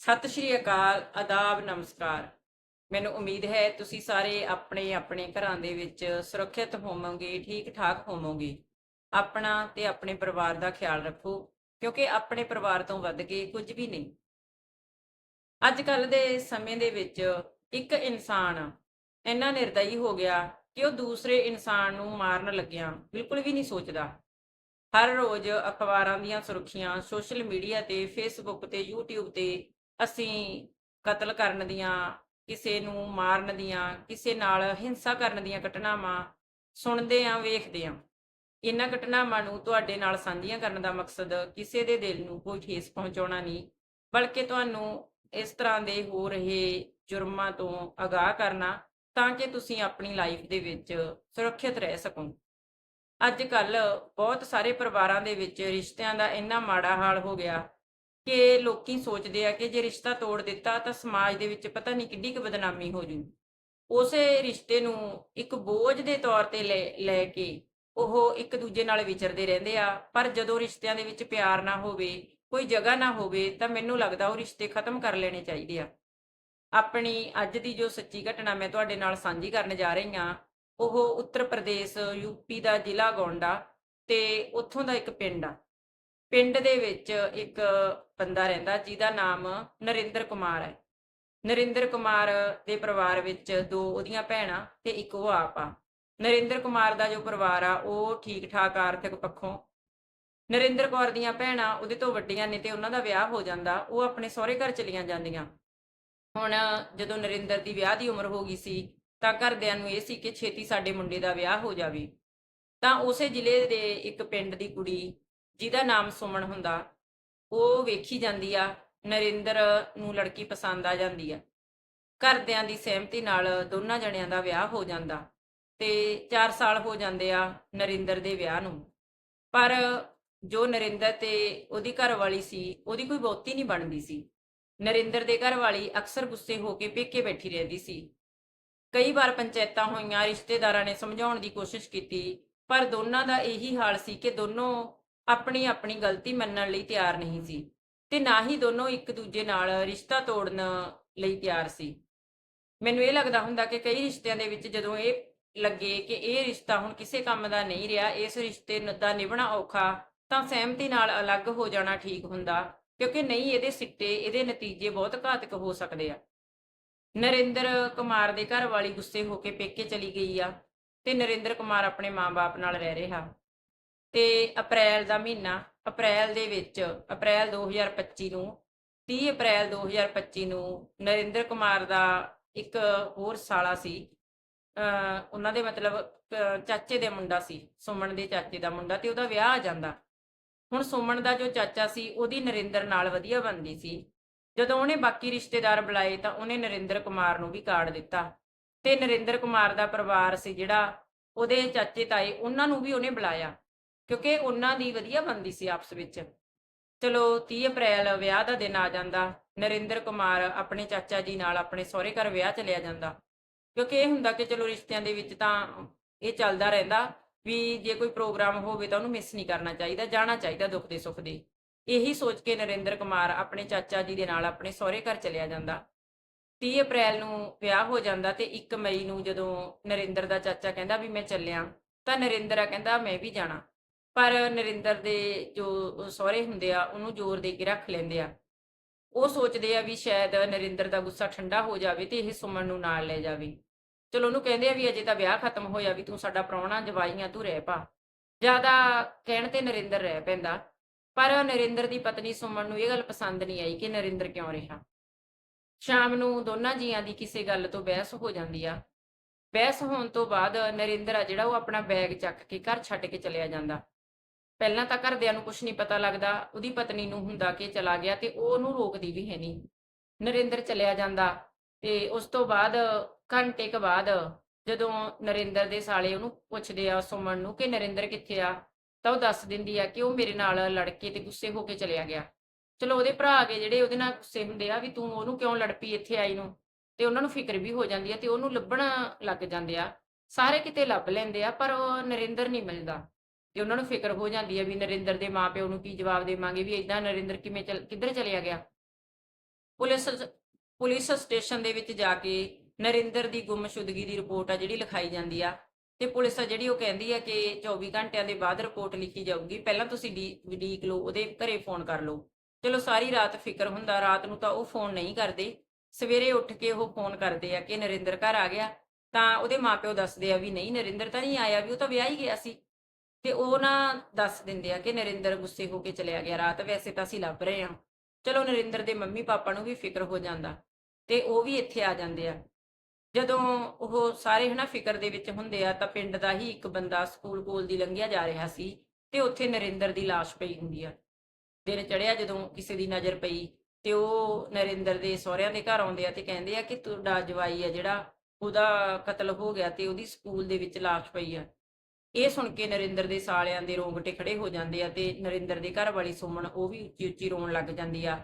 ਸਤਿ ਸ਼੍ਰੀ ਅਕਾਲ, ਆਦਾਬ, ਨਮਸਕਾਰ। ਮੈਨੂੰ ਉਮੀਦ ਹੈ ਤੁਸੀਂ ਸਾਰੇ ਆਪਣੇ ਆਪਣੇ ਘਰਾਂ ਦੇ ਵਿੱਚ ਸੁਰੱਖਿਅਤ ਹੋਵੋਗੇ ਠੀਕ ਠਾਕ ਹੋਵੋਗੇ। ਆਪਣਾ ਤੇ ਆਪਣੇ ਪਰਿਵਾਰ ਦਾ ਖਿਆਲ ਰੱਖੋ, ਕਿਉਂਕਿ ਆਪਣੇ ਪਰਿਵਾਰ ਤੋਂ ਵੱਧ ਕੇ ਕੁਝ ਵੀ ਨਹੀਂ। ਅੱਜ ਕੱਲ ਦੇ ਸਮੇਂ ਦੇ ਵਿੱਚ ਇੱਕ ਇਨਸਾਨ ਇੰਨਾ ਨਿਰਦਈ ਹੋ ਗਿਆ ਕਿ ਉਹ ਦੂਸਰੇ ਇਨਸਾਨ ਨੂੰ ਮਾਰਨ ਲੱਗਿਆ, ਬਿਲਕੁਲ ਵੀ ਨਹੀਂ ਸੋਚਦਾ। ਹਰ ਰੋਜ਼ ਅਖਬਾਰਾਂ ਦੀਆਂ ਸੁਰਖੀਆਂ, ਸੋਸ਼ਲ ਮੀਡੀਆ ਤੇ ਫੇਸਬੁੱਕ ਤੇ YouTube ਤੇ ਅਸੀਂ ਕਤਲ ਕਰਨ ਦੀਆਂ, ਕਿਸੇ ਨੂੰ ਮਾਰਨ ਦੀਆਂ, ਕਿਸੇ ਨਾਲ ਹਿੰਸਾ ਕਰਨ ਦੀਆਂ ਘਟਨਾਵਾਂ ਸੁਣਦੇ ਆਂ, ਵੇਖਦੇ ਆਂ। ਇਹਨਾਂ ਘਟਨਾਵਾਂ ਨੂੰ ਤੁਹਾਡੇ ਨਾਲ ਸਾਂਝੀਆਂ ਕਰਨ ਦਾ ਮਕਸਦ ਕਿਸੇ ਦੇ ਦਿਲ ਨੂੰ ਕੋਈ ਠੇਸ ਪਹੁੰਚਾਉਣਾ ਨਹੀਂ, ਬਲਕਿ ਤੁਹਾਨੂੰ ਇਸ ਤਰ੍ਹਾਂ ਦੇ ਹੋ ਰਹੇ ਜੁਰਮਾਂ ਤੋਂ ਅਗਾਹ ਕਰਨਾ, ਤਾਂ ਕਿ ਤੁਸੀਂ ਆਪਣੀ ਲਾਈਫ ਦੇ ਵਿੱਚ ਸੁਰੱਖਿਅਤ ਰਹਿ ਸਕੋ। ਅੱਜ ਕੱਲ ਬਹੁਤ ਸਾਰੇ ਪਰਿਵਾਰਾਂ ਦੇ ਵਿੱਚ ਰਿਸ਼ਤਿਆਂ ਦਾ ਇੰਨਾ ਮਾੜਾ ਹਾਲ ਹੋ ਗਿਆ ਕਿ ਲੋਕੀ ਸੋਚਦੇ ਆ ਕਿ ਜੇ ਰਿਸ਼ਤਾ ਤੋੜ ਦਿੱਤਾ ਤਾਂ ਸਮਾਜ ਦੇ ਵਿੱਚ ਪਤਾ ਨਹੀਂ ਕਿੱਡੀ ਕੁ ਬਦਨਾਮੀ ਹੋ ਜੂ ਉਸੇ ਰਿਸ਼ਤੇ ਨੂੰ ਇੱਕ ਬੋਝ ਦੇ ਤੌਰ ਤੇ ਲੈ ਕੇ ਉਹ ਇੱਕ ਦੂਜੇ ਨਾਲ ਵਿਚਰਦੇ ਰਹਿੰਦੇ ਆ। ਪਰ ਜਦੋਂ ਰਿਸ਼ਤਿਆਂ ਦੇ ਵਿੱਚ ਪਿਆਰ ਨਾ ਹੋਵੇ, ਕੋਈ ਜਗ੍ਹਾ ਨਾ ਹੋਵੇ, ਤਾਂ ਮੈਨੂੰ ਲੱਗਦਾ ਉਹ ਰਿਸ਼ਤੇ ਖਤਮ ਕਰ ਲੈਣੇ ਚਾਹੀਦੇ ਆ। ਆਪਣੀ ਅੱਜ ਦੀ ਜੋ ਸੱਚੀ ਘਟਨਾ ਮੈਂ ਤੁਹਾਡੇ ਨਾਲ ਸਾਂਝੀ ਕਰਨ ਜਾ ਰਹੀ ਹਾਂ, ਉਹ ਉੱਤਰ ਪ੍ਰਦੇਸ਼ ਯੂਪੀ ਦਾ ਜ਼ਿਲ੍ਹਾ ਗੋਂਡਾ ਤੇ ਉੱਥੋਂ ਦਾ ਇੱਕ ਪਿੰਡ ਆ। ਪਿੰਡ ਦੇ ਵਿੱਚ ਇੱਕ ਬੰਦਾ ਰਹਿੰਦਾ ਜਿਹਦਾ ਨਾਮ ਨਰਿੰਦਰ ਕੁਮਾਰ ਹੈ। ਨਰਿੰਦਰ ਕੁਮਾਰ ਦੇ ਪਰਿਵਾਰ ਵਿੱਚ ਦੋ ਉਹਦੀਆਂ ਭੈਣਾਂ ਤੇ ਇੱਕ ਉਹ ਆਪ ਆ। ਨਰਿੰਦਰ ਕੁਮਾਰ ਦਾ ਜੋ ਪਰਿਵਾਰ ਆ, ਉਹ ਠੀਕ ਠਾਕ ਆਰਥਿਕ ਪੱਖੋਂ। ਨਰਿੰਦਰ ਕੌਰ ਦੀਆਂ ਭੈਣਾਂ ਉਹਦੇ ਤੋਂ ਵੱਡੀਆਂ ਨੇ ਤੇ ਉਹਨਾਂ ਦਾ ਵਿਆਹ ਹੋ ਜਾਂਦਾ, ਉਹ ਆਪਣੇ ਸਹੁਰੇ ਘਰ ਚਲੀਆਂ ਜਾਂਦੀਆਂ। ਹੁਣ ਜਦੋਂ ਨਰਿੰਦਰ ਦੀ ਵਿਆਹ ਦੀ ਉਮਰ ਹੋ ਗਈ ਸੀ, ਤਾਂ ਘਰਦਿਆਂ ਨੂੰ ਇਹ ਸੀ ਕਿ ਛੇਤੀ ਸਾਡੇ ਮੁੰਡੇ ਦਾ ਵਿਆਹ ਹੋ ਜਾਵੇ। ਤਾਂ ਉਸੇ ਜ਼ਿਲ੍ਹੇ ਦੇ ਇੱਕ ਪਿੰਡ ਦੀ ਕੁੜੀ, ਜਿਹਦਾ ਨਾਮ ਸੁਮਨ ਹੁੰਦਾ ਉਹ ਵੇਖੀ ਜਾਂਦੀ ਆ, ਨਰਿੰਦਰ ਨੂੰ ਲੜਕੀ ਪਸੰਦ ਆ ਜਾਂਦੀ ਆ। ਘਰਦਿਆਂ ਦੀ ਸਹਿਮਤੀ ਨਾਲ ਦੋਨਾਂ ਜਣਿਆਂ ਦਾ ਵਿਆਹ ਹੋ ਜਾਂਦਾ ਤੇ 4 ਸਾਲ ਹੋ ਜਾਂਦੇ ਆ ਨਰਿੰਦਰ ਦੇ ਵਿਆਹ ਨੂੰ। ਪਰ ਜੋ ਨਰਿੰਦਰ ਤੇ ਉਹਦੀ ਘਰਵਾਲੀ ਸੀ, ਉਹਦੀ ਕੋਈ ਬਹੁਤੀ ਨਹੀਂ ਬਣਦੀ ਸੀ। ਨਰਿੰਦਰ ਦੇ ਘਰਵਾਲੀ ਅਕਸਰ ਗੁੱਸੇ ਹੋ ਕੇ ਪੇਕੇ ਬੈਠੀ ਰਹਿੰਦੀ ਸੀ। ਕਈ ਵਾਰ ਪੰਚਾਇਤਾਂ ਹੋਈਆਂ, ਰਿਸ਼ਤੇਦਾਰਾਂ ਨੇ ਸਮਝਾਉਣ ਦੀ ਕੋਸ਼ਿਸ਼ ਕੀਤੀ, ਪਰ ਦੋਨਾਂ ਦਾ ਇਹੀ ਹਾਲ ਸੀ ਕਿ ਦੋਨੋਂ ਆਪਣੀ ਆਪਣੀ ਗਲਤੀ ਮੰਨਣ ਲਈ ਤਿਆਰ ਨਹੀਂ ਸੀ ਤੇ ਨਾ ਹੀ ਦੋਨੋਂ ਇੱਕ ਦੂਜੇ ਨਾਲ ਰਿਸ਼ਤਾ ਤੋੜਨ ਲਈ ਤਿਆਰ ਸੀ। ਮੈਨੂੰ ਇਹ ਲੱਗਦਾ ਹੁੰਦਾ ਕਿ ਕਈ ਰਿਸ਼ਤਿਆਂ ਦੇ ਵਿੱਚ ਜਦੋਂ ਇਹ ਲੱਗੇ ਕਿ ਇਹ ਰਿਸ਼ਤਾ ਹੁਣ ਕਿਸੇ ਕੰਮ ਦਾ ਨਹੀਂ ਰਿਹਾ, ਇਸ ਰਿਸ਼ਤੇ ਦਾ ਨਿਭਣਾ ਔਖਾ, ਤਾਂ ਸਹਿਮਤੀ ਨਾਲ ਅਲੱਗ ਹੋ ਜਾਣਾ ਠੀਕ ਹੁੰਦਾ, ਕਿਉਂਕਿ ਨਹੀਂ ਇਹਦੇ ਸਿੱਟੇ, ਇਹਦੇ ਨਤੀਜੇ ਬਹੁਤ ਘਾਤਕ ਹੋ ਸਕਦੇ ਆ। ਨਰਿੰਦਰ ਕੁਮਾਰ ਦੇ ਘਰ ਵਾਲੀ ਗੁੱਸੇ ਹੋ ਕੇ ਪੇਕੇ ਚਲੀ ਗਈ ਆ ਤੇ ਨਰਿੰਦਰ ਕੁਮਾਰ ਆਪਣੇ ਮਾਂ-ਬਾਪ ਨਾਲ ਰਹਿ ਰਿਹਾ। ਤੇ ਅਪ੍ਰੈਲ ਦਾ ਮਹੀਨਾ, ਅਪ੍ਰੈਲ ਦੇ ਵਿੱਚ, ਅਪ੍ਰੈਲ 2025 ਨੂੰ 30 ਅਪ੍ਰੈਲ 2025 ਨੂੰ ਨਰਿੰਦਰ ਕੁਮਾਰ ਦਾ ਇੱਕ ਹੋਰ ਸਾਲਾ ਸੀ। ਅ ਉਹਨਾਂ ਦੇ ਮਤਲਬ ਚਾਚੇ ਦੇ ਮੁੰਡਾ ਸੀ, ਸੁਮਨ ਦੇ ਚਾਚੇ ਦਾ ਮੁੰਡਾ ਤੇ ਉਹਦਾ ਵਿਆਹ ਆ ਜਾਂਦਾ। ਹੁਣ ਸੁਮਨ ਦਾ ਜੋ ਚਾਚਾ ਸੀ, ਉਹਦੀ ਨਰਿੰਦਰ ਨਾਲ ਵਧੀਆ ਬਣਦੀ ਸੀ। ਜਦੋਂ ਉਹਨੇ ਬਾਕੀ ਰਿਸ਼ਤੇਦਾਰ ਬੁਲਾਏ ਤਾਂ ਉਹਨੇ ਨਰਿੰਦਰ ਕੁਮਾਰ ਨੂੰ ਵੀ ਕਾਰਡ ਦਿੱਤਾ। ਤੇ ਨਰਿੰਦਰ ਕੁਮਾਰ ਦਾ ਪਰਿਵਾਰ ਸੀ ਜਿਹੜਾ ਉਹਦੇ ਚਾਚੇ ਤਾਏ ਉਹਨਾਂ ਨੂੰ ਵੀ ਉਹਨੇ ਬੁਲਾਇਆ। ਕਿਉਂਕਿ ਉਹਨਾਂ ਦੀ ਵਧੀਆ ਬਣਦੀ ਸੀ ਆਪਸ ਵਿੱਚ। ਚਲੋ 30 ਅਪ੍ਰੈਲ ਵਿਆਹ ਦਾ ਦਿਨ ਆ ਜਾਂਦਾ। ਨਰਿੰਦਰ ਕੁਮਾਰ ਆਪਣੇ ਚਾਚਾ ਜੀ ਨਾਲ ਆਪਣੇ ਸਹੁਰੇ ਘਰ ਵਿਆਹ ਚਲਿਆ ਜਾਂਦਾ। ਕਿਉਂਕਿ ਇਹ ਹੁੰਦਾ ਕਿ ਚਲੋ ਰਿਸ਼ਤਿਆਂ ਦੇ ਵਿੱਚ ਤਾਂ ਇਹ ਚੱਲਦਾ ਰਹਿੰਦਾ ਵੀ ਜੇ ਕੋਈ ਪ੍ਰੋਗਰਾਮ ਹੋਵੇ ਤਾਂ ਉਹਨੂੰ ਮਿਸ ਨਹੀਂ ਕਰਨਾ ਚਾਹੀਦਾ, ਜਾਣਾ ਚਾਹੀਦਾ ਦੁੱਖ ਦੇ ਸੁੱਖ ਦੇ। ਇਹੀ ਸੋਚ ਕੇ ਨਰਿੰਦਰ ਕੁਮਾਰ ਆਪਣੇ ਚਾਚਾ ਜੀ ਦੇ ਨਾਲ ਆਪਣੇ ਸਹੁਰੇ ਘਰ ਚਲਿਆ ਜਾਂਦਾ। 30 ਅਪ੍ਰੈਲ ਨੂੰ ਵਿਆਹ ਹੋ ਜਾਂਦਾ ਤੇ 1 ਮਈ ਨੂੰ ਜਦੋਂ ਨਰਿੰਦਰ ਦਾ ਚਾਚਾ ਕਹਿੰਦਾ ਵੀ ਮੈਂ ਚੱਲਿਆ, ਤਾਂ ਨਰਿੰਦਰ ਆ ਕਹਿੰਦਾ ਮੈਂ ਵੀ ਜਾਣਾ। ਪਰ ਨਰਿੰਦਰ ਦੇ ਜੋ ਸਹੁਰੇ ਹੁੰਦੇ ਆ, ਉਹਨੂੰ ਜ਼ੋਰ ਦੇ ਕੇ ਰੱਖ ਲੈਂਦੇ ਆ। ਉਹ ਸੋਚਦੇ ਆ ਵੀ ਸ਼ਾਇਦ ਨਰਿੰਦਰ ਦਾ ਗੁੱਸਾ ਠੰਡਾ ਹੋ ਜਾਵੇ ਤੇ ਇਹ ਸੁਮਨ ਨੂੰ ਨਾਲ ਲੈ ਜਾਵੇ। ਚਲੋ ਉਹਨੂੰ ਕਹਿੰਦੇ ਆ ਵੀ ਅਜੇ ਤਾਂ ਵਿਆਹ ਖਤਮ ਹੋਇਆ ਵੀ ਤੂੰ ਸਾਡਾ ਪ੍ਰਾਹੁਣਾ, ਜਵਾਈਆਂ ਤੂੰ ਰਹਿ ਪਾ। ਜ਼ਿਆਦਾ ਕਹਿਣ ਤੇ ਨਰਿੰਦਰ ਰਹਿ ਪੈਂਦਾ। ਪਰ ਨਰਿੰਦਰ ਦੀ ਪਤਨੀ ਸੁਮਨ ਨੂੰ ਇਹ ਗੱਲ ਪਸੰਦ ਨਹੀਂ ਆਈ ਕਿ ਨਰਿੰਦਰ ਕਿਉਂ ਰਿਹਾ। ਸ਼ਾਮ ਨੂੰ ਦੋਨਾਂ ਜੀਆਂ ਦੀ ਕਿਸੇ ਗੱਲ ਤੋਂ ਬਹਿਸ ਹੋ ਜਾਂਦੀ ਆ। ਬਹਿਸ ਹੋਣ ਤੋਂ ਬਾਅਦ ਨਰਿੰਦਰ ਆ ਜਿਹੜਾ ਉਹ ਆਪਣਾ ਬੈਗ ਚੱਕ ਕੇ ਘਰ ਛੱਡ ਕੇ ਚਲਿਆ ਜਾਂਦਾ। ਪਹਿਲਾਂ ਤਾਂ ਘਰਦਿਆਂ ਨੂੰ ਕੁਝ ਨਹੀਂ ਪਤਾ ਲੱਗਦਾ, ਉਹਦੀ ਪਤਨੀ ਨੂੰ ਹੁੰਦਾ ਕਿ ਚਲਾ ਗਿਆ ਤੇ ਉਹ ਉਹਨੂੰ ਰੋਕਦੀ ਵੀ ਹੈ ਨਹੀਂ। ਨਰਿੰਦਰ ਚਲਿਆ ਜਾਂਦਾ ਤੇ ਉਸ ਤੋਂ ਬਾਅਦ ਘੰਟੇ ਕੁ ਬਾਅਦ ਜਦੋਂ ਨਰਿੰਦਰ ਦੇ ਸਾਲੇ ਉਹਨੂੰ ਪੁੱਛਦੇ ਆ ਸੁਮਨ ਨੂੰ ਕਿ ਨਰਿੰਦਰ ਕਿੱਥੇ ਆ, ਤਾਂ ਉਹ ਦੱਸ ਦਿੰਦੀ ਆ ਕਿ ਉਹ ਮੇਰੇ ਨਾਲ ਲੜ ਕੇ ਤੇ ਗੁੱਸੇ ਹੋ ਕੇ ਚਲਿਆ ਗਿਆ। ਚਲੋ ਉਹਦੇ ਭਰਾ ਆ ਗਏ ਜਿਹੜੇ ਉਹਦੇ ਨਾਲ ਗੁੱਸੇ ਹੁੰਦੇ ਆ ਵੀ ਤੂੰ ਉਹਨੂੰ ਕਿਉਂ ਲੜ ਪਈ ਇੱਥੇ ਆਈ ਨੂੰ? ਤੇ ਉਹਨਾਂ ਨੂੰ ਫਿਕਰ ਵੀ ਹੋ ਜਾਂਦੀ ਆ ਤੇ ਉਹਨੂੰ ਲੱਭਣ ਲੱਗ ਜਾਂਦੇ ਆ। ਸਾਰੇ ਕਿਤੇ ਲੱਭ ਲੈਂਦੇ ਆ ਪਰ ਉਹ ਨਰਿੰਦਰ ਨਹੀਂ ਮਿਲਦਾ। ਤੇ ਉਹਨਾਂ ਨੂੰ ਫਿਕਰ ਹੋ ਜਾਂਦੀ ਹੈ ਵੀ ਨਰਿੰਦਰ ਦੇ ਮਾਪਿਓ ਨੂੰ ਕੀ ਜਵਾਬ ਦੇਵਾਂਗੇ ਵੀ ਇਦਾਂ ਨਰਿੰਦਰ ਕਿਵੇਂ ਚਲ, ਕਿੱਧਰ ਚਲਿਆ ਗਿਆ? ਪੁਲਿਸ ਪੁਲਿਸ ਸਟੇਸ਼ਨ ਦੇ ਵਿੱਚ ਜਾ ਕੇ ਨਰਿੰਦਰ ਦੀ ਗੁੰਮਸ਼ੁਦਗੀ ਦੀ ਰਿਪੋਰਟ ਆ ਜਿਹੜੀ ਲਿਖਾਈ ਜਾਂਦੀ ਆ ਤੇ ਪੁਲਿਸ ਆ ਜਿਹੜੀ ਉਹ ਕਹਿੰਦੀ ਆ ਕਿ 24 ਘੰਟਿਆਂ ਦੇ ਬਾਅਦ ਰਿਪੋਰਟ ਲਿਖੀ ਜਾਊਗੀ। ਪਹਿਲਾਂ ਤੁਸੀਂ ਡੀ, ਡੀਕ ਲਓ, ਉਹਦੇ ਘਰੇ ਫੋਨ ਕਰ ਲਓ। ਚਲੋ ਸਾਰੀ ਰਾਤ ਫਿਕਰ ਹੁੰਦਾ, ਰਾਤ ਨੂੰ ਤਾਂ ਉਹ ਫੋਨ ਨਹੀਂ ਕਰਦੇ। ਸਵੇਰੇ ਉੱਠ ਕੇ ਉਹ ਫੋਨ ਕਰਦੇ ਆ ਕਿ ਨਰਿੰਦਰ ਘਰ ਆ ਗਿਆ। ਤਾਂ ਉਹਦੇ ਮਾਪਿਓ ਦੱਸਦੇ ਆ ਵੀ ਨਹੀਂ, ਨਰਿੰਦਰ ਤਾਂ ਨਹੀਂ ਆਇਆ ਵੀ, ਉਹ ਤਾਂ ਵਿਆਹ ਹੀ ਗਿਆ ਸੀ। ਤੇ ਉਹ ਨਾ ਦੱਸ ਦਿੰਦੇ ਆ ਕਿ ਨਰਿੰਦਰ ਗੁੱਸੇ ਹੋ ਕੇ ਚਲਿਆ ਗਿਆ ਰਾਤ, ਵੈਸੇ ਤਾਂ ਅਸੀਂ ਲੱਭ ਰਹੇ ਹਾਂ। ਚਲੋ ਨਰਿੰਦਰ ਦੇ ਮੰਮੀ ਪਾਪਾ ਨੂੰ ਵੀ ਫਿਕਰ ਹੋ ਜਾਂਦਾ ਤੇ ਉਹ ਵੀ ਇੱਥੇ ਆ ਜਾਂਦੇ ਆ। ਜਦੋਂ ਉਹ ਸਾਰੇ ਹਨਾ ਫਿਕਰ ਦੇ ਵਿੱਚ ਹੁੰਦੇ ਆ ਤਾਂ ਪਿੰਡ ਦਾ ਹੀ ਇੱਕ ਬੰਦਾ ਸਕੂਲ ਕੋਲ ਦੀ ਲੰਘਿਆ ਜਾ ਰਿਹਾ ਸੀ ਤੇ ਉੱਥੇ ਨਰਿੰਦਰ ਦੀ ਲਾਸ਼ ਪਈ ਹੁੰਦੀ ਆ। ਦਿਨ ਚੜਿਆ ਜਦੋਂ ਕਿਸੇ ਦੀ ਨਜ਼ਰ ਪਈ ਤੇ ਉਹ ਨਰਿੰਦਰ ਦੇ ਸਹੁਰਿਆਂ ਦੇ ਘਰ ਆਉਂਦੇ ਆ ਤੇ ਕਹਿੰਦੇ ਆ ਕਿ ਤੁਹਾਡਾ ਜਵਾਈ ਆ ਜਿਹੜਾ ਉਹਦਾ ਕਤਲ ਹੋ ਗਿਆ ਤੇ ਉਹਦੀ ਸਕੂਲ ਦੇ ਵਿੱਚ ਲਾਸ਼ ਪਈ ਆ। ਇਹ ਸੁਣ ਕੇ ਨਰਿੰਦਰ ਦੇ ਸਾਲਿਆਂ ਦੇ ਰੋਂਗਟੇ ਖੜੇ ਹੋ ਜਾਂਦੇ ਆ ਤੇ ਨਰਿੰਦਰ ਦੇ ਘਰ ਵਾਲੀ ਸੁਮਨ ਉਹ ਵੀ ਉੱਚੀ ਉੱਚੀ ਰੋਣ ਲੱਗ ਜਾਂਦੀ ਆ।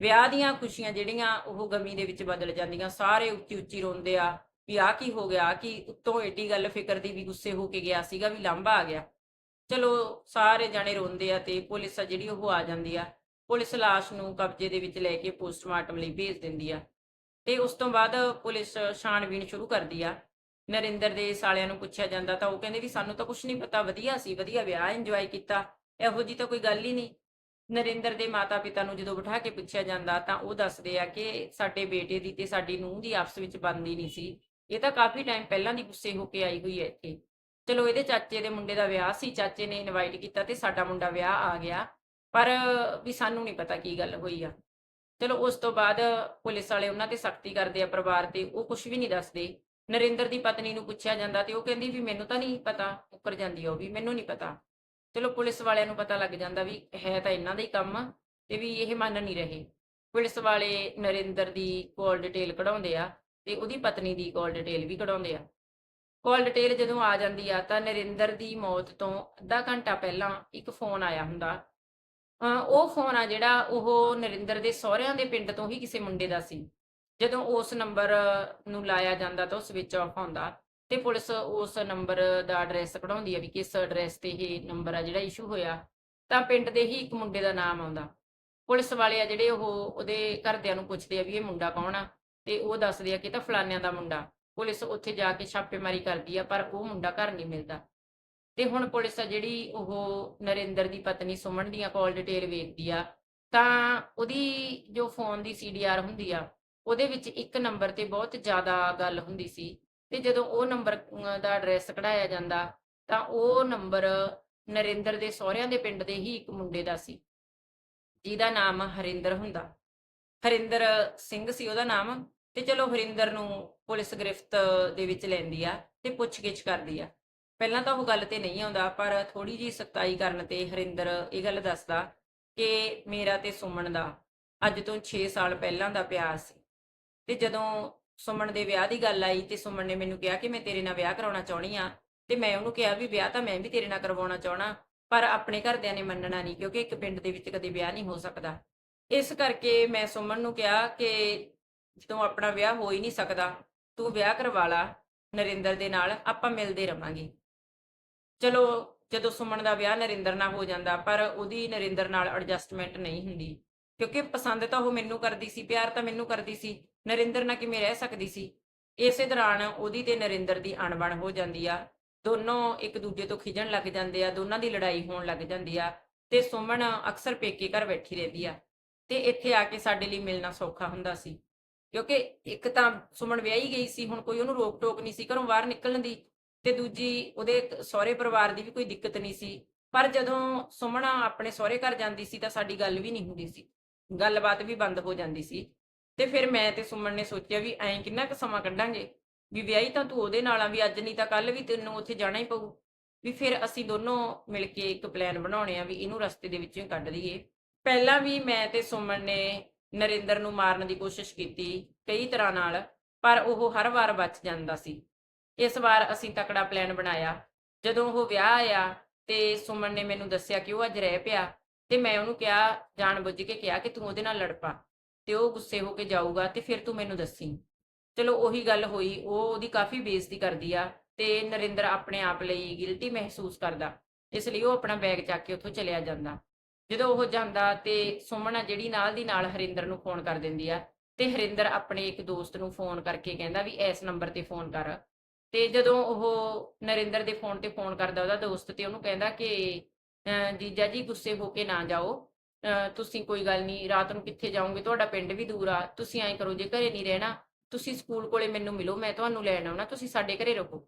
ਵਿਆਹ ਦੀਆਂ ਖੁਸ਼ੀਆਂ ਜਿਹੜੀਆਂ ਉਹ ਗਮੀ ਦੇ ਵਿੱਚ ਬਦਲ ਜਾਂਦੀਆਂ, ਸਾਰੇ ਉੱਚੀ ਉੱਚੀ ਰੋਂਦੇ ਆ ਵੀ ਆ ਕੀ ਹੋ ਗਿਆ ਕਿ ਉੱਤੋਂ ਏਡੀ ਗੱਲ ਫਿਕਰ ਦੀ ਵੀ ਗੁੱਸੇ ਹੋ ਕੇ ਗਿਆ ਸੀਗਾ ਵੀ ਲਾਂਭਾ ਆ ਗਿਆ। ਚਲੋ ਸਾਰੇ ਜਾਣੇ ਰੋਂਦੇ ਆ ਤੇ ਪੁਲਿਸ ਆ ਜਿਹੜੀ ਉਹ ਆ ਜਾਂਦੀ ਆ। ਪੁਲਿਸ ਲਾਸ਼ ਨੂੰ ਕਬਜ਼ੇ ਦੇ ਵਿੱਚ ਲੈ ਕੇ ਪੋਸਟਮਾਰਟਮ ਲਈ ਭੇਜ ਦਿੰਦੀ ਆ। ਤੇ ਉਸ ਤੋਂ ਬਾਅਦ ਪੁਲਿਸ ਛਾਣਬੀਣ ਸ਼ੁਰੂ ਕਰਦੀ ਆ। ਨਰਿੰਦਰ ਦੇ ਸਾਲਿਆਂ ਨੂੰ ਪੁੱਛਿਆ ਜਾਂਦਾ ਤਾਂ ਉਹ ਕਹਿੰਦੇ ਵੀ ਸਾਨੂੰ ਤਾਂ ਕੁਝ ਨਹੀਂ ਪਤਾ, ਵਧੀਆ ਸੀ, ਵਧੀਆ ਵਿਆਹ ਇੰਜੋਏ ਕੀਤਾ, ਇਹੋ ਜੀ ਤਾਂ ਕੋਈ ਗੱਲ ਹੀ ਨਹੀਂ। ਨਰਿੰਦਰ ਦੇ ਮਾਤਾ-ਪਿਤਾ ਨੂੰ ਜਦੋਂ ਬਿਠਾ ਕੇ ਪੁੱਛਿਆ ਜਾਂਦਾ ਤਾਂ ਉਹ ਦੱਸਦੇ ਆ ਕਿ ਸਾਡੇ ਬੇਟੇ ਦੀ ਤੇ ਸਾਡੀ ਨੂੰਹ ਦੀ ਆਪਸ ਵਿੱਚ ਬਣਦੀ ਨਹੀਂ ਸੀ। ਇਹ ਤਾਂ ਕਾਫੀ ਟਾਈਮ ਪਹਿਲਾਂ ਦੀ ਗੁੱਸੇ ਹੋ ਕੇ ਆਈ ਹੋਈ ਹੈ ਇੱਥੇ। ਚਲੋ, ਇਹਦੇ ਚਾਚੇ ਦੇ ਮੁੰਡੇ ਦਾ ਵਿਆਹ ਸੀ, ਚਾਚੇ ਨੇ ਇਨਵਾਈਟ ਕੀਤਾ ਤੇ ਸਾਡਾ ਮੁੰਡਾ ਵਿਆਹ ਆ ਗਿਆ। ਪਰ ਵੀ ਸਾਨੂੰ ਨਹੀਂ ਪਤਾ ਕੀ ਗੱਲ ਹੋਈ ਆ। ਚਲੋ, ਉਸ ਤੋਂ ਬਾਅਦ ਪੁਲਿਸ ਵਾਲੇ ਉਹਨਾਂ ਤੇ ਸਖਤੀ ਕਰਦੇ ਆ ਪਰਿਵਾਰ ਤੇ, ਉਹ ਕੁਝ ਵੀ ਨਹੀਂ ਦੱਸਦੇ। ਨਰਿੰਦਰ ਦੀ ਪਤਨੀ ਨੂੰ ਪੁੱਛਿਆ ਜਾਂਦਾ ਤੇ ਉਹ ਕਹਿੰਦੀ ਵੀ ਮੈਨੂੰ ਤਾਂ ਨਹੀਂ ਪਤਾ ਮੁੱਕਰ ਜਾਂਦੀ ਉਹ ਵੀ, ਮੈਨੂੰ ਨਹੀਂ ਪਤਾ। ਚਲੋ ਪੁਲਿਸ ਵਾਲਿਆਂ ਨੂੰ ਪਤਾ ਲੱਗ ਜਾਂਦਾ ਵੀ ਹੈ ਤਾਂ ਇਹਨਾਂ ਦਾ ਹੀ ਕੰਮ ਤੇ ਵੀ ਇਹ ਮੰਨ ਨਹੀਂ ਰਹੇ। ਪੁਲਿਸ ਵਾਲੇ ਨਰਿੰਦਰ ਦੀ ਕਾਲ ਡਿਟੇਲ ਕਢਾਉਂਦੇ ਆ ਤੇ ਉਹਦੀ ਪਤਨੀ ਦੀ ਕਾਲ ਡਿਟੇਲ ਵੀ ਕਢਾਉਂਦੇ ਆ। ਕਾਲ ਡਿਟੇਲ ਜਦੋਂ ਆ ਜਾਂਦੀ ਆ ਤਾਂ ਨਰਿੰਦਰ ਦੀ ਮੌਤ ਤੋਂ ਅੱਧਾ ਘੰਟਾ ਪਹਿਲਾਂ ਇੱਕ ਫੋਨ ਆਇਆ ਹੁੰਦਾ। ਅਹ ਉਹ ਫੋਨ ਆ ਜਿਹੜਾ ਉਹ ਨਰਿੰਦਰ ਦੇ ਸਹੁਰਿਆਂ ਦੇ ਪਿੰਡ ਤੋਂ ਹੀ ਕਿਸੇ ਮੁੰਡੇ ਦਾ ਸੀ। ਜਦੋਂ ਉਸ ਨੰਬਰ ਨੂੰ ਲਾਇਆ ਜਾਂਦਾ ਤਾਂ ਉਹ ਸਵਿਚ ਆਫ ਹੁੰਦਾ ਤੇ ਪੁਲਿਸ ਉਸ ਨੰਬਰ ਦਾ ਐਡਰੈਸ ਕਢਾਉਂਦੀ ਆ ਵੀ ਕਿਸ ਐਡਰੈਸ ਤੇ ਇਹ ਨੰਬਰ ਆ ਜਿਹੜਾ ਇਸ਼ੂ ਹੋਇਆ, ਤਾਂ ਪਿੰਡ ਦੇ ਹੀ ਇੱਕ ਮੁੰਡੇ ਦਾ ਨਾਮ ਆਉਂਦਾ। ਪੁਲਿਸ ਵਾਲੇ ਆ ਜਿਹੜੇ ਉਹ ਉਹਦੇ ਘਰਦਿਆਂ ਨੂੰ ਪੁੱਛਦੇ ਆ ਵੀ ਇਹ ਮੁੰਡਾ ਕੌਣ ਆ ਤੇ ਉਹ ਦੱਸਦੇ ਆ ਕਿ ਤਾਂ ਫਲਾਨਿਆਂ ਦਾ ਮੁੰਡਾ। ਪੁਲਿਸ ਉੱਥੇ ਜਾ ਕੇ ਛਾਪੇਮਾਰੀ ਕਰਦੀ ਆ ਪਰ ਉਹ ਮੁੰਡਾ ਘਰ ਨਹੀਂ ਮਿਲਦਾ। ਤੇ ਹੁਣ ਪੁਲਿਸ ਆ ਜਿਹੜੀ ਉਹ ਨਰਿੰਦਰ ਦੀ ਪਤਨੀ ਸੁਮਨ ਦੀਆਂ ਕਾਲ ਡਿਟੇਲ ਵੇਖਦੀ ਆ, ਤਾਂ ਉਹਦੀ ਜੋ ਫੋਨ ਦੀ ਸੀਡੀਆਰ ਹੁੰਦੀ ਆ ਉਹਦੇ ਵਿੱਚ ਇੱਕ ਨੰਬਰ ਤੇ ਬਹੁਤ ਜ਼ਿਆਦਾ ਗੱਲ ਹੁੰਦੀ ਸੀ ਤੇ ਜਦੋਂ ਉਹ ਨੰਬਰ ਦਾ ਐਡਰੈਸ ਕਢਾਇਆ ਜਾਂਦਾ, ਤਾਂ ਉਹ ਨੰਬਰ ਨਰਿੰਦਰ ਦੇ ਸਹੁਰਿਆਂ ਦੇ ਪਿੰਡ ਦੇ ਹੀ ਇੱਕ ਮੁੰਡੇ ਦਾ ਸੀ, ਜਿਹਦਾ ਨਾਮ ਹਰਿੰਦਰ ਹੁੰਦਾ। ਹਰਿੰਦਰ ਸਿੰਘ ਸੀ ਉਹਦਾ ਨਾਮ ਤੇ ਚਲੋ ਹਰਿੰਦਰ ਨੂੰ ਪੁਲਿਸ ਗ੍ਰਿਫਤ ਦੇ ਵਿੱਚ ਲੈਂਦੀ ਆ ਤੇ ਪੁੱਛਗਿੱਛ ਕਰਦੀ ਆ। ਪਹਿਲਾਂ ਤਾਂ ਉਹ ਗੱਲ ਤੇ ਨਹੀਂ ਆਉਂਦਾ, ਪਰ ਥੋੜੀ ਜੀ ਸਖਤਾਈ ਕਰਨ ਤੇ ਹਰਿੰਦਰ ਇਹ ਗੱਲ ਦੱਸਦਾ ਕਿ ਮੇਰਾ ਤੇ ਸੁਮਨ ਦਾ ਅੱਜ ਤੋਂ 6 ਸਾਲ ਪਹਿਲਾਂ ਦਾ ਪਿਆਰ ਸੀ। ਤੇ ਜਦੋਂ ਸੁਮਨ ਦੇ ਵਿਆਹ ਦੀ ਗੱਲ ਆਈ ਤੇ ਸੁਮਨ ਨੇ ਮੈਨੂੰ ਕਿਹਾ ਕਿ ਮੈਂ ਤੇਰੇ ਨਾਲ ਵਿਆਹ ਕਰਾਉਣਾ ਚਾਹਣੀ ਆ ਤੇ ਮੈਂ ਉਹਨੂੰ ਕਿਹਾ ਵੀ ਵਿਆਹ ਤਾਂ ਮੈਂ ਵੀ ਤੇਰੇ ਨਾਲ ਕਰਵਾਉਣਾ ਚਾਹਣਾ ਪਰ ਆਪਣੇ ਘਰਦਿਆਂ ਨੇ ਮੰਨਣਾ ਨਹੀਂ ਕਿਉਂਕਿ ਇੱਕ ਪਿੰਡ ਦੇ ਵਿੱਚ ਕਦੇ ਵਿਆਹ ਨਹੀਂ ਹੋ ਸਕਦਾ। ਇਸ ਕਰਕੇ ਮੈਂ ਸੁਮਨ ਨੂੰ ਕਿਹਾ ਕਿ ਜਦੋਂ ਆਪਣਾ ਵਿਆਹ ਹੋ ਹੀ ਨਹੀਂ ਸਕਦਾ, ਤੂੰ ਵਿਆਹ ਕਰਵਾ ਲਾ, ਨਰਿੰਦਰ ਦੇ ਨਾਲ ਆਪਾਂ ਮਿਲਦੇ ਰਵਾਂਗੇ। ਚਲੋ, ਜਦੋਂ ਸੁਮਨ ਦਾ ਵਿਆਹ ਨਰਿੰਦਰ ਨਾਲ ਹੋ ਜਾਂਦਾ, ਪਰ ਉਹਦੀ ਨਰਿੰਦਰ ਨਾਲ ਐਡਜਸਟਮੈਂਟ ਨਹੀਂ ਹੁੰਦੀ ਕਿਉਂਕਿ ਪਸੰਦ ਤਾਂ ਉਹ ਮੈਨੂੰ ਕਰਦੀ ਸੀ, ਪਿਆਰ ਤਾਂ ਮੈਨੂੰ ਕਰਦੀ ਸੀ। ਨਰਿੰਦਰ ਨਾਲ ਕਿਵੇਂ ਰਹਿ ਸਕਦੀ ਸੀ? ਇਸੇ ਦੌਰਾਨ ਉਹਦੀ ਤੇ ਨਰਿੰਦਰ ਦੀ ਅਣਬਣ ਹੋ ਜਾਂਦੀ ਆ। ਦੋਨੋਂ ਇੱਕ ਦੂਜੇ ਤੋਂ ਖਿਜਣ ਲੱਗ ਜਾਂਦੇ ਆ, ਦੋਨਾਂ ਦੀ ਲੜਾਈ ਹੋਣ ਲੱਗ ਜਾਂਦੀ ਆ ਤੇ ਸੁਮਨ ਅਕਸਰ ਪੇਕੇ ਘਰ ਬੈਠੀ ਰਹਿੰਦੀ ਆ ਤੇ ਇੱਥੇ ਆ ਕੇ ਸਾਡੇ ਲਈ ਮਿਲਣਾ ਸੌਖਾ ਹੁੰਦਾ ਸੀ। ਕਿਉਂਕਿ ਇੱਕ ਤਾਂ ਸੁਮਨ ਵਿਆਹੀ ਗਈ ਸੀ, ਹੁਣ ਕੋਈ ਉਹਨੂੰ ਰੋਕ ਟੋਕ ਨਹੀਂ ਸੀ, ਘਰੋਂ ਬਾਹਰ ਨਿਕਲਣ ਦੀ ਤੇ ਦੂਜੀ ਉਹਦੇ ਸਹੁਰੇ ਪਰਿਵਾਰ ਦੀ ਵੀ ਕੋਈ ਦਿੱਕਤ ਨਹੀਂ ਸੀ। ਪਰ ਜਦੋਂ ਸੁਮਨ ਆਪਣੇ ਸਹੁਰੇ ਘਰ ਜਾਂਦੀ ਸੀ ਤਾਂ ਸਾਡੀ ਗੱਲ ਵੀ ਨਹੀਂ ਹੁੰਦੀ ਸੀ। ਗੱਲਬਾਤ ਵੀ ਬੰਦ ਹੋ ਜਾਂਦੀ ਸੀ। ਤੇ ਫਿਰ ਮੈਂ ਤੇ ਸੁਮਨ ਨੇ ਸੋਚਿਆ ਵੀ ਐਂ ਕਿੰਨਾ ਕੁ ਸਮਾਂ ਕੱਢਾਂਗੇ, ਵੀ ਵਿਆਹੀ ਤਾਂ ਤੂੰ ਉਹਦੇ ਨਾਲ ਆ, ਵੀ ਅੱਜ ਨਹੀਂ ਤਾਂ ਕੱਲ ਵੀ ਤੈਨੂੰ ਉੱਥੇ ਜਾਣਾ ਹੀ ਪਊ। ਵੀ ਫਿਰ ਅਸੀਂ ਦੋਨੋਂ ਮਿਲ ਕੇ ਇੱਕ ਪਲਾਨ ਬਣਾਉਣੇ ਆ ਵੀ ਇਹਨੂੰ ਰਸਤੇ ਦੇ ਵਿੱਚੋਂ ਹੀ ਕੱਢ ਦਈਏ। ਪਹਿਲਾਂ ਵੀ ਮੈਂ ਤੇ ਸੁਮਨ ਨੇ ਨਰਿੰਦਰ ਨੂੰ ਮਾਰਨ ਦੀ ਕੋਸ਼ਿਸ਼ ਕੀਤੀ ਕਈ ਤਰ੍ਹਾਂ ਨਾਲ, ਪਰ ਉਹ ਹਰ ਵਾਰ ਬਚ ਜਾਂਦਾ ਸੀ। ਇਸ ਵਾਰ ਅਸੀਂ ਤਕੜਾ ਪਲਾਨ ਬਣਾਇਆ। ਜਦੋਂ ਉਹ ਵਿਆਹ ਆਇਆ ਤੇ ਸੁਮਨ ਨੇ ਮੈਨੂੰ ਦੱਸਿਆ ਕਿ ਉਹ ਅੱਜ ਰਹਿ ਪਿਆ ਤੇ ਮੈਂ ਉਹਨੂੰ ਕਿਹਾ, ਜਾਣ ਬੁੱਝ ਕੇ ਕਿਹਾ ਕਿ ਤੂੰ ਉਹਦੇ ਨਾਲ ਲੜ ਪਾ। ਤੇ ਉਹ ਗੁੱਸੇ ਹੋ ਕੇ ਜਾਊਗਾ ਤੇ ਫਿਰ ਤੂੰ ਮੈਨੂੰ ਦੱਸੀ। ਚਲੋ ਉਹੀ ਗੱਲ ਹੋਈ ਉਹ ਉਹਦੀ ਕਾਫੀ ਬੇਇੱਜ਼ਤੀ ਕਰਦੀ ਆ ਤੇ ਨਰਿੰਦਰ ਆਪਣੇ ਆਪ ਲਈ ਗਿਲਟੀ ਮਹਿਸੂਸ ਕਰਦਾ ਇਸ ਲਈ ਉਹ ਆਪਣਾ ਬੈਗ ਚੱਕ ਕੇ ਉੱਥੋਂ ਚਲਿਆ ਜਾਂਦਾ। ਜਦੋਂ ਉਹ ਜਾਂਦਾ ਤੇ ਸੁਮਨ ਜਿਹੜੀ ਨਾਲ ਦੀ ਨਾਲ ਹਰਿੰਦਰ ਨੂੰ ਫੋਨ ਕਰ ਦਿੰਦੀ ਆ ਤੇ ਹਰਿੰਦਰ ਆਪਣੇ ਇੱਕ ਦੋਸਤ ਨੂੰ ਫੋਨ ਕਰਕੇ ਕਹਿੰਦਾ ਵੀ ਇਸ ਨੰਬਰ ਤੇ ਫੋਨ ਕਰ। ਤੇ ਜਦੋਂ ਉਹ ਨਰਿੰਦਰ ਦੇ ਫੋਨ ਤੇ ਫੋਨ ਕਰਦਾ ਉਹਦਾ ਦੋਸਤ ਤੇ ਉਹਨੂੰ ਕਹਿੰਦਾ ਕਿ ਅਹ, ਜੀਜਾ ਜੀ ਗੁੱਸੇ ਹੋ ਕੇ ਨਾ ਜਾਓ ਤੁਸੀਂ ਕੋਈ ਗੱਲ ਨਹੀਂ, ਰਾਤ ਨੂੰ ਕਿੱਥੇ ਜਾਓਗੇ? ਤੁਹਾਡਾ ਪਿੰਡ ਵੀ ਦੂਰ ਆ। ਤੁਸੀਂ ਐਂ ਕਰੋ, ਜੇ ਘਰੇ ਨਹੀਂ ਰਹਿਣਾ, ਤੁਸੀਂ ਸਕੂਲ ਕੋਲੇ ਮੈਨੂੰ ਮਿਲੋ, ਮੈਂ ਤੁਹਾਨੂੰ ਲੈਣ ਆਉਣਾ, ਤੁਸੀਂ ਸਾਡੇ ਘਰੇ ਰਹੋ।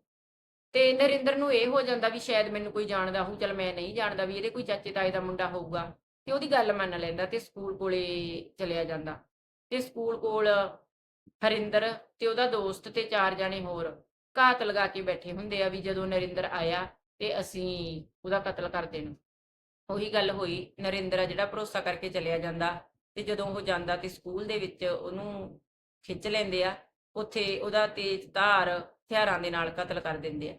ਤੇ ਨਰਿੰਦਰ ਨੂੰ ਇਹ ਹੋ ਜਾਂਦਾ ਵੀ ਸ਼ਾਇਦ ਮੈਨੂੰ ਕੋਈ ਜਾਣਦਾ ਹੋਊ, ਚਲ ਮੈਂ ਨਹੀਂ ਜਾਣਦਾ ਵੀ ਇਹਦੇ ਕੋਈ ਚਾਚੇ ਤਾਏ ਦਾ ਮੁੰਡਾ ਹੋਊਗਾ। ਤੇ ਉਹਦੀ ਗੱਲ ਮੰਨ ਲੈਂਦਾ ਤੇ ਸਕੂਲ ਕੋਲੇ ਚਲਿਆ ਜਾਂਦਾ। ਤੇ ਸਕੂਲ ਕੋਲ ਹਰਿੰਦਰ ਤੇ ਉਹਦਾ ਦੋਸਤ ਤੇ ਚਾਰ ਜਾਣੇ ਹੋਰ ਘਾਤ ਲਗਾ ਕੇ ਬੈਠੇ ਹੁੰਦੇ ਆ ਵੀ ਜਦੋਂ ਨਰਿੰਦਰ ਆਇਆ ਤੇ ਅਸੀਂ ਉਹਦਾ ਕਤਲ ਕਰ ਦੇਣਾ। ਉਹੀ ਗੱਲ ਹੋਈ, ਨਰਿੰਦਰ ਆ ਜਿਹੜਾ ਭਰੋਸਾ ਕਰਕੇ ਚਲਿਆ ਜਾਂਦਾ ਤੇ ਜਦੋਂ ਉਹ ਜਾਂਦਾ ਤੇ ਸਕੂਲ ਦੇ ਵਿੱਚ ਉਹਨੂੰ ਖਿੱਚ ਲੈਂਦੇ ਆ, ਉੱਥੇ ਉਹਦਾ ਤੇਜ਼ ਧਾਰ ਹਥਿਆਰਾਂ ਦੇ ਨਾਲ ਕਤਲ ਕਰ ਦਿੰਦੇ ਆ।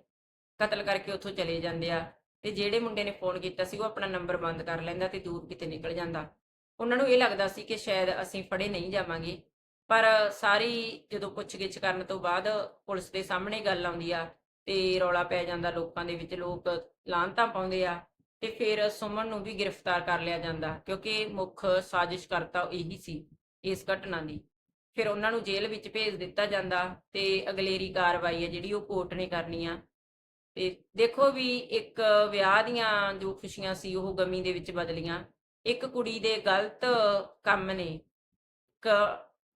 ਕਤਲ ਕਰਕੇ ਉੱਥੋਂ ਚਲੇ ਜਾਂਦੇ ਆ ਤੇ ਜਿਹੜੇ ਮੁੰਡੇ ਨੇ ਫੋਨ ਕੀਤਾ ਸੀ ਉਹ ਆਪਣਾ ਨੰਬਰ ਬੰਦ ਕਰ ਲੈਂਦਾ ਤੇ ਦੂਰ ਕਿਤੇ ਨਿਕਲ ਜਾਂਦਾ। ਉਹਨਾਂ ਨੂੰ ਇਹ ਲੱਗਦਾ ਸੀ ਕਿ ਸ਼ਾਇਦ ਅਸੀਂ ਫੜੇ ਨਹੀਂ ਜਾਵਾਂਗੇ, ਪਰ ਸਾਰੀ ਜਦੋਂ ਪੁੱਛਗਿੱਛ ਕਰਨ ਤੋਂ ਬਾਅਦ ਪੁਲਿਸ ਦੇ ਸਾਹਮਣੇ ਗੱਲ ਆਉਂਦੀ ਆ ਤੇ ਰੌਲਾ ਪੈ ਜਾਂਦਾ ਲੋਕਾਂ ਦੇ ਵਿੱਚ, ਲੋਕ ਲਾਂਤਾਂ ਪਾਉਂਦੇ ਆ ਤੇ ਫਿਰ ਸੁਮਨ ਨੂੰ ਵੀ ਗ੍ਰਿਫਤਾਰ ਕਰ ਲਿਆ ਜਾਂਦਾ, ਕਿਉਂਕਿ ਮੁੱਖ ਸਾਜ਼ਿਸ਼ ਕਰਤਾ ਇਹੀ ਸੀ ਇਸ ਘਟਨਾ ਦੀ। ਫਿਰ ਉਹਨਾਂ ਨੂੰ ਜੇਲ੍ਹ ਵਿੱਚ ਭੇਜ ਦਿੱਤਾ ਜਾਂਦਾ ਤੇ ਅਗਲੇਰੀ ਕਾਰਵਾਈ ਹੈ ਜਿਹੜੀ ਉਹ ਕੋਰਟ ਨੇ ਕਰਨੀ ਆ। ਤੇ ਦੇਖੋ ਵੀ ਇੱਕ ਵਿਆਹ ਦੀਆਂ ਜੋ ਖੁਸ਼ੀਆਂ ਸੀ ਉਹ ਗਮੀ ਦੇ ਵਿੱਚ ਬਦਲੀਆਂ। ਇੱਕ ਕੁੜੀ ਦੇ ਗਲਤ ਕੰਮ ਨੇ ਇੱਕ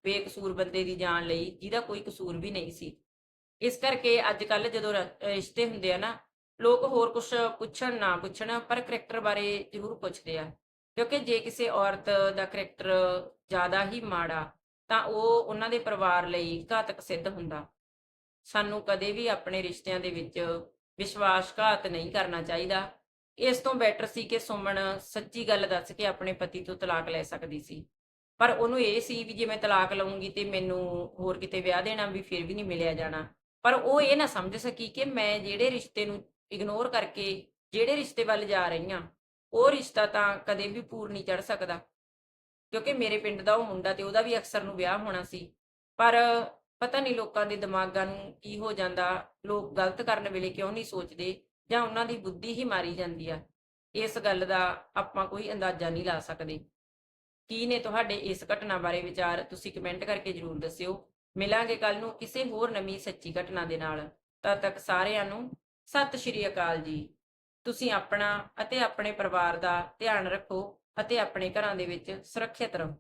ਬੇਕਸੂਰ ਬੰਦੇ ਦੀ ਜਾਨ ਲਈ, ਜਿਹਦਾ ਕੋਈ ਕਸੂਰ ਵੀ ਨਹੀਂ ਸੀ। ਇਸ ਕਰਕੇ ਅੱਜ ਕੱਲ ਜਦੋਂ ਰਿਸ਼ਤੇ ਹੁੰਦੇ ਆ ਨਾ ਲੋਕ ਹੋਰ ਕੁਝ ਪੁੱਛਣ ਨਾ ਪੁੱਛਣ, ਪਰ ਕਰੈਕਟਰ ਬਾਰੇ ਜ਼ਰੂਰ ਪੁੱਛਦੇ ਆ। ਕਿਉਂਕਿ ਜੇ ਕਿਸੇ ਔਰਤ ਦਾ ਕਰੈਕਟਰ ਜ਼ਿਆਦਾ ਹੀ ਮਾੜਾ, ਤਾਂ ਉਹ ਉਹਨਾਂ ਦੇ ਪਰਿਵਾਰ ਲਈ ਘਾਤਕ ਸਿੱਧ ਹੁੰਦਾ। ਸਾਨੂੰ ਕਦੇ ਵੀ ਆਪਣੇ ਰਿਸ਼ਤਿਆਂ ਦੇ ਵਿੱਚ ਵਿਸ਼ਵਾਸਘਾਤ ਨਹੀਂ ਕਰਨਾ ਚਾਹੀਦਾ। ਇਸ ਤੋਂ ਬੈਟਰ ਸੀ ਕਿ ਸੁਮਨ ਸੱਚੀ ਗੱਲ ਦੱਸ ਕੇ ਆਪਣੇ ਪਤੀ ਤੋਂ ਤਲਾਕ ਲੈ ਸਕਦੀ ਸੀ। ਪਰ ਉਹਨੂੰ ਇਹ ਸੀ ਵੀ ਜੇ ਮੈਂ ਤਲਾਕ ਲਵਾਂਗੀ ਤੇ ਮੈਨੂੰ ਹੋਰ ਕਿਤੇ ਵਿਆਹ ਦੇਣਾ ਵੀ ਫਿਰ ਵੀ ਨਹੀਂ ਮਿਲਿਆ ਜਾਣਾ। ਪਰ ਉਹ ਇਹ ਨਾ ਸਮਝ ਸਕੀ ਕਿ ਮੈਂ ਜਿਹੜੇ ਰਿਸ਼ਤੇ ਨੂੰ ਇਗਨੋਰ ਕਰਕੇ ਜਿਹੜੇ ਰਿਸ਼ਤੇ ਵੱਲ ਜਾ ਰਹੀ ਹਾਂ ਉਹ ਰਿਸ਼ਤਾ ਤਾਂ ਕਦੇ ਵੀ ਪੂਰ ਨਹੀਂ ਚੜ ਸਕਦਾ। ਕਿਉਂਕਿ ਮੇਰੇ ਪਿੰਡ ਦਾ ਉਹ ਮੁੰਡਾ ਤੇ ਉਹਦਾ ਵੀ ਅਕਸਰ ਨੂੰ ਵਿਆਹ ਹੋਣਾ ਸੀ। ਪਰ ਪਤਾ ਨਹੀਂ ਲੋਕਾਂ ਦੇ ਦਿਮਾਗਾਂ ਨੂੰ ਕੀ ਹੋ ਜਾਂਦਾ, ਲੋਕ ਗਲਤ ਕਰਨ ਵੇਲੇ ਕਿਉਂ ਨਹੀਂ ਸੋਚਦੇ ਜਾਂ ਉਹਨਾਂ ਦੀ ਬੁੱਧੀ ਹੀ ਮਾਰੀ ਜਾਂਦੀ ਆ। ਇਸ ਗੱਲ ਦਾ ਆਪਾਂ ਕੋਈ ਅੰਦਾਜ਼ਾ ਨਹੀਂ ਲਾ ਸਕਦੇ। ਕੀ ਨੇ ਤੁਹਾਡੇ ਇਸ ਘਟਨਾ ਬਾਰੇ ਵਿਚਾਰ, ਤੁਸੀਂ ਕਮੈਂਟ ਕਰਕੇ ਜਰੂਰ ਦੱਸਿਓ। ਮਿਲਾਂਗੇ ਕੱਲ ਨੂੰ ਕਿਸੇ ਹੋਰ ਨਵੀਂ ਸੱਚੀ ਘਟਨਾ ਦੇ ਨਾਲ। ਤਦ ਤੱਕ ਸਾਰਿਆਂ ਨੂੰ ਸਤਿ ਸ਼੍ਰੀ ਅਕਾਲ ਜੀ। ਤੁਸੀਂ ਆਪਣਾ ਅਤੇ ਆਪਣੇ ਪਰਿਵਾਰ ਦਾ ਧਿਆਨ ਰੱਖੋ ਅਤੇ ਆਪਣੇ ਘਰਾਂ ਦੇ ਵਿੱਚ ਸੁਰੱਖਿਅਤ ਰਹੋ।